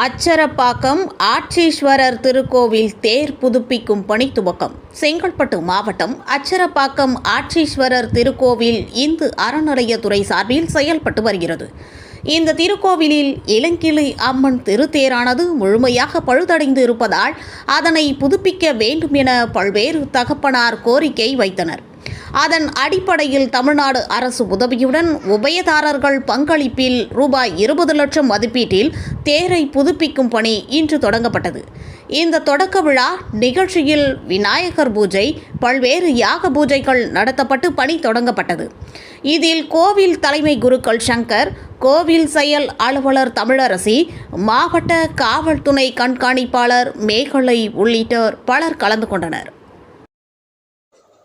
அச்சரப்பாக்கம் ஆட்சீஸ்வரர் திருக்கோவில் தேர் புதுப்பிக்கும் பணி துவக்கம். செங்கல்பட்டு மாவட்டம் அச்சரப்பாக்கம் ஆட்சீஸ்வரர் திருக்கோவில் இந்து அறநிலையத்துறை சார்பில் செயல்பட்டு வருகிறது. இந்த திருக்கோவிலில் இளங்கிளி அம்மன் திருத்தேரானது முழுமையாக பழுதடைந்து இருப்பதால் அதனை புதுப்பிக்க வேண்டும் என பல்வேறு தகப்பனார் கோரிக்கை வைத்தனர். அதன் அடிப்படையில் தமிழ்நாடு அரசு உதவியுடன் உபயதாரர்கள் பங்களிப்பில் ரூபாய் இருபது லட்சம் மதிப்பீட்டில் தேரை புதுப்பிக்கும் பணி இன்று தொடங்கப்பட்டது. இந்த தொடக்க விழா நிகழ்ச்சியில் விநாயகர் பூஜை பல்வேறு யாக பூஜைகள் நடத்தப்பட்டு பணி தொடங்கப்பட்டது. இதில் கோவில் தலைமை குருக்கள் சங்கர் கோவில் செயல் அலுவலர் தமிழரசி மாவட்ட காவல்துணை கண்காணிப்பாளர் மேகலை உள்ளிட்டோர் பலர் கலந்து கொண்டனர்.